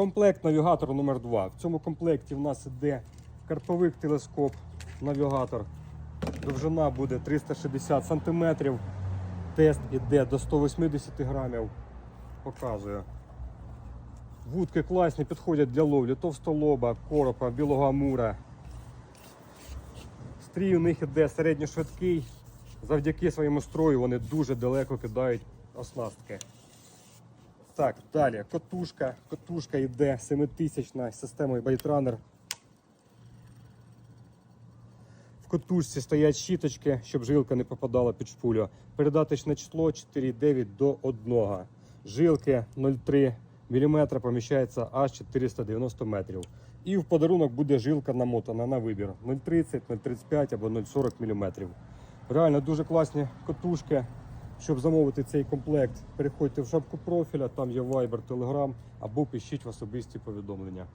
Комплект навігатору номер 2 В цьому комплекті в нас іде карповик телескоп навігатор. Довжина буде 360 см. Тест іде до 180 грамів. Показую. Вудки класні, підходять для ловлі товстолоба, коропа, білого амура. Стрій у них іде середньошвидкий. Завдяки своєму строю вони дуже далеко кидають оснастки. Так, далі котушка. Котушка йде 7000 з системою Байтрунер. В котушці стоять щіточки, щоб жилка не попадала під шпулю. Передаточне число 4,9 до 1. Жилки 0,3 мм поміщається аж 490 метрів. І в подарунок буде жилка намотана на вибір 0,30, 0,35 або 0,40 мм. Реально дуже класні котушки. Щоб замовити цей комплект, переходьте в шапку профіля, там є Viber, Telegram або пишіть в особисті повідомлення.